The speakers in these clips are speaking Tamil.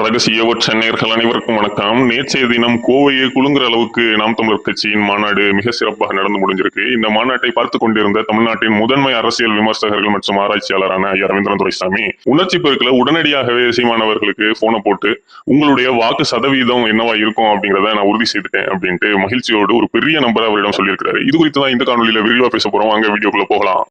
ரகசிய சென்னையர்கள் அனைவருக்கும் வணக்கம். நேற்றைய தினம் கோவையை குலுங்குற அளவுக்கு நாம் தமிழர் கட்சியின் மாநாடு மிக சிறப்பாக நடந்து முடிஞ்சிருக்கு. இந்த மாநாட்டை பார்த்து கொண்டிருந்த தமிழ்நாட்டின் முதன்மை அரசியல் விமர்சகர்கள் மற்றும் ஆராய்ச்சியாளரான ஐயா ரவீந்திரன் துரைசாமி உணர்ச்சி பெருக்கில் உடனடியாகவே சீமானவர்களுக்கு போனை போட்டு உங்களுடைய வாக்கு சதவீதம் என்னவா இருக்கும் அப்படிங்கிறத நான் உறுதி செய்துட்டேன் அப்படின்ட்டு மகிழ்ச்சியோடு ஒரு பெரிய நம்பர் அவரிடம் சொல்லியிருக்கிறாரு. இது குறித்து தான் இந்த காணொலியில விரிவா பேச போறோம். அங்க வீடியோக்குள்ள போகலாம்.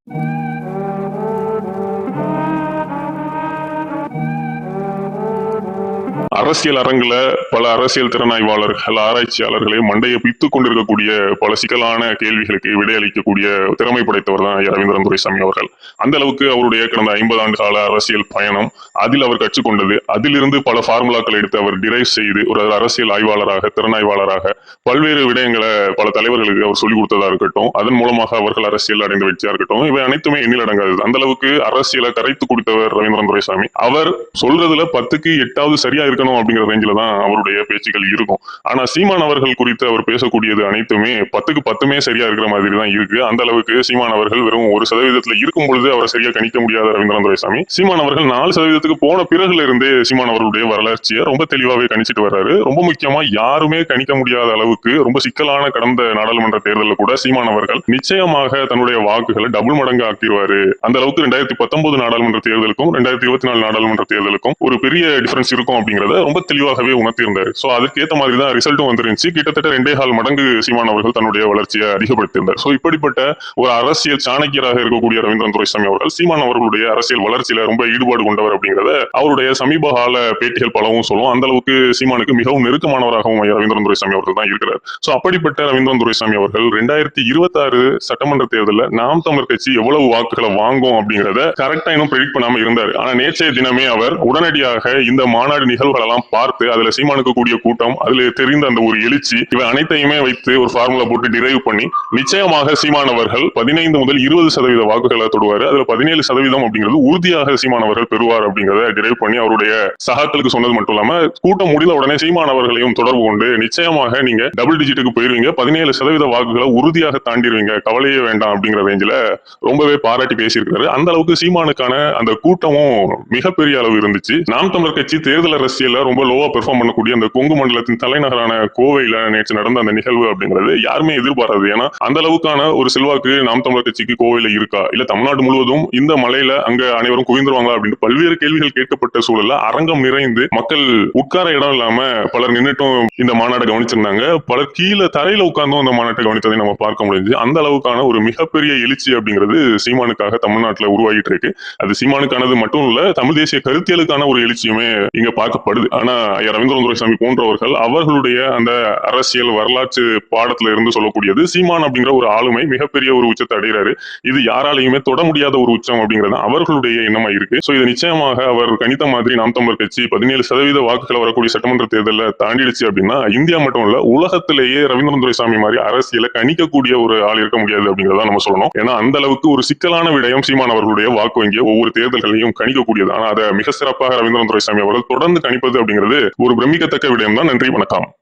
அரசியல் அரங்கில் பல அரசியல் திறனாய்வாளர்கள் ஆராய்ச்சியாளர்களை மண்டையை பித்துக் கொண்டிருக்கக்கூடிய பல சிக்கலான கேள்விகளுக்கு விடையளிக்கக்கூடிய திறமை படைத்தவர் தான் ரவீந்திரன் துரைசாமி அவர்கள். அந்த அளவுக்கு அவருடைய கடந்த ஐம்பது ஆண்டு கால அரசியல் பயணம் அதில் அவர் கற்றுக்கொண்டது அதிலிருந்து பல ஃபார்முலாக்களை எடுத்து அவர் டிரைவ் செய்து ஒரு அரசியல் ஆய்வாளராக திறனாய்வாளராக பல்வேறு விடயங்களை பல தலைவர்களுக்கு அவர் சொல்லிக் கொடுத்ததா இருக்கட்டும் அதன் மூலமாக அவர்கள் அரசியல் அடைந்த வெற்றியா இருக்கட்டும் இவை அனைத்துமே எண்ணில் அடங்காது அந்த அளவுக்கு அரசியலை கரைத்து குடித்தவர் ரவீந்திரன் துரைசாமி. அவர் சொல்றதுல பத்துக்கு எட்டாவது சரியா இருக்கணும் அப்படிங்கிற ரேஞ்சில தான் அவர் அவருடைய பேச்சுகள் இருக்கும். ஆனா சீமான் அவர்கள் குறித்து அவர் பேசக்கூடியது அனைத்துமே பத்துக்கு பத்துமே சரியா இருக்கிற மாதிரி தான் இருக்கு. அந்த அளவுக்கு சீமான் அவர்கள் வெறும் ஒரு சதவீதத்துல இருக்கும் பொழுது அவரை சரியா கணிக்க முடியாத ரவீந்திரன் துரைசாமி சீமான் அவர்கள் நாலு சதவீதத்துக்கு போன பிறகுல இருந்தே சீமான் அவர்களுடைய வளர்ச்சியை ரொம்ப தெளிவாவே கணிச்சிட்டு வர்றாரு. ரொம்ப முக்கியமா யாருமே கணிக்க முடியாத அளவுக்கு ரொம்ப சிக்கலான கடந்த நாடாளுமன்ற தேர்தலில் கூட சீமான் அவர்கள் நிச்சயமாக தன்னுடைய வாக்குகளை டபுள் மடங்கு ஆக்கிடுவாரு அந்த அளவுக்கு ரெண்டாயிரத்தி பத்தொன்பது நாடாளுமன்ற தேர்தலுக்கும் ரெண்டாயிரத்தி இருபத்தி நாலு நாடாளுமன்ற தேர்தலுக்கும் ஒரு பெரிய டிஃபரன்ஸ் இருக்கும் அப்படிங்கறத ரொம்ப தெளிவாகவே உணர்த்தி சோ ஸோ அதுக்கேற்ற மாதிரி தான் ரிசல்ட்டும் வந்துருந்துச்சு. கிட்டத்தட்ட ரெண்டே கால் மடங்கு சீமான் அவர்கள் தன்னுடைய வளர்ச்சியை அதிகப்படுத்தியிருந்தார். ஸோ இப்படிப்பட்ட ஒரு அரசியல் சாணக்கியராக இருக்கக்கூடிய ரவீந்திரன் துரைசாமி அவர்கள் சீமான் அவர்களுடைய அரசியல் வளர்ச்சியில ரொம்ப ஈடுபாடு கொண்டவர் அப்படிங்கிறத அவருடைய சமீப கால பேட்டிகள் பலவும் சொல்லும். அந்த அளவுக்கு சீமானுக்கு மிகவும் நெருக்கமானவராகவும் ரவீந்திரன் துரைசாமி அவர்கள் தான் இருக்கிறார். ஸோ அப்படிப்பட்ட ரவீந்திரன் துரைசாமி அவர்கள் ரெண்டாயிரத்தி இருபத்தாறு சட்டமன்ற தேர்தலில் நாம் தமிழர் கட்சி எவ்வளவு வாக்குகளை வாங்கும் அப்படிங்கிறத கரெக்டா இன்னும் ப்ரெடிக்ட் பண்ணாம இருந்தார். ஆனா நேற்றைய தினமே அவர் உடனடியாக இந்த மாநாடு நிகழ்வுகள் எல்லாம் பார்த்து அதுல சீமானுக்கு கூடிய கூட்டம் அதுல தெரிந்த அந்த ஒரு எழுச்சி இவை அனைத்தையுமே வைத்து ஒரு ஃபார்முலா போட்டு டிரைவ் பண்ணி நிச்சயமாக சீமானவர்கள் பதினைந்து முதல் இருபது சதவீத வாக்குகளை தொடுவாரு. அதுல பதினேழு சதவீதம் அப்படிங்கிறது உறுதியாக சீமானவர்கள் பெறுவார் அப்படிங்கறத டிரைவ் பண்ணி அவருடைய சகாக்களுக்கு சொன்னது மட்டும் இல்லாம கூட்டம் முடிந்த உடனே சீமானவர்களையும் தொடர்பு கொண்டு நிச்சயமாக நீங்க டபுள் டிஜிட்டுக்கு போயிருவீங்க. பதினேழு சதவீத வாக்குகளை உறுதியாக தாண்டிடுவீங்க கவலையே வேண்டாம் அப்படிங்கிற ரேஞ்சில ரொம்பவே பாராட்டி பேசியிருக்காரு அந்த அளவுக்கு சீமானுக்கான அந்த கூட்டமும் மிகப்பெரிய அளவு இருந்துச்சு. நாம் தமிழர் கட்சி தேர்தல் அரசியல்ல ரொம்ப லோவா பெர்ஃபார்ம் பண்ணக்கூடிய அந்த கொங்கு மண்டலத்தின் தலைநகரான கோவையில நேற்று நடந்த அந்த நிகழ்வு அப்படிங்கிறது யாருமே எதிர்பாராது. ஏன்னா அந்த அளவுக்கான ஒரு செல்வாக்கு நாம் தமிழர் கட்சிக்கு கோவையில இருக்கா? இல்ல தமிழ்நாடு முழுவதும் இந்த மலையில அங்க அனைவரும் குவிந்துருவாங்களா அப்படின்னு பல்வேறு கேள்விகள் கேட்கப்பட்ட சூழல்ல அரங்கம் நிறைந்து மக்கள் உட்கார இடம் இல்லாம பலர் நின்னுட்டும் இந்த மாநாட்டை கவனிச்சிருந்தாங்க. பலர் கீழே தரையில உட்கார்ந்தும் அந்த மாநாட்டை கவனித்ததை நம்ம பார்க்க முடிஞ்சு அந்த அளவுக்கான ஒரு மிகப்பெரிய எழுச்சி அப்படிங்கிறது சீமானுக்காக தமிழ்நாட்டுல உருவாகிட்டு இருக்கு. அது சீமானுக்கானது மட்டும் இல்ல தமிழ் தேசிய கருத்தியலுக்கான ஒரு எழுச்சியுமே இங்க பார்க்கப்படுது. ஆனா ஐயா ரவீந்திரன் துரைசாமி போன்றவர்கள் அவர்களுடைய அந்த அரசியல் வரலாற்று பாடத்துல இருந்து சொல்லக்கூடியது சீமான் அப்படிங்கிற ஒரு ஆளுமை மிகப்பெரிய ஒரு உச்சத்தை அடைகிறாரு. இது யாராலையுமே தொட முடியாத ஒரு உச்சம் அப்படிங்கிறது அவர்களுடைய எண்ணமா இருக்கு. சோ இது நிச்சயமாக அவர் கணித்த மாதிரி நாம் தமிழர் கட்சி பதினேழு சதவீத வாக்குகள் வரக்கூடிய சட்டமன்ற தேர்தலில் தாண்டிடுச்சு அப்படின்னா இந்தியா மட்டும் இல்ல உலகத்திலேயே ரவீந்திரன் துரைசாமி மாதிரி அரசியலை கணிக்கக்கூடிய ஒரு ஆள் இருக்க முடியாது அப்படிங்கிறத நம்ம சொல்லணும். ஏன்னா அந்த அளவுக்கு ஒரு சிக்கலான விடயம் சீமான் அவர்களுடைய வாக்கு வங்கிய ஒவ்வொரு தேர்தல்களையும் கணிக்கக்கூடியது. ஆனா அதை மிக சிறப்பாக ரவீந்திரன் துரைசாமி அவர்கள் தொடர்ந்து கணிப்பது அப்படிங்கிறது ஒரு பிரமிக்க விடயம் தான் நன்றி வணக்கம்.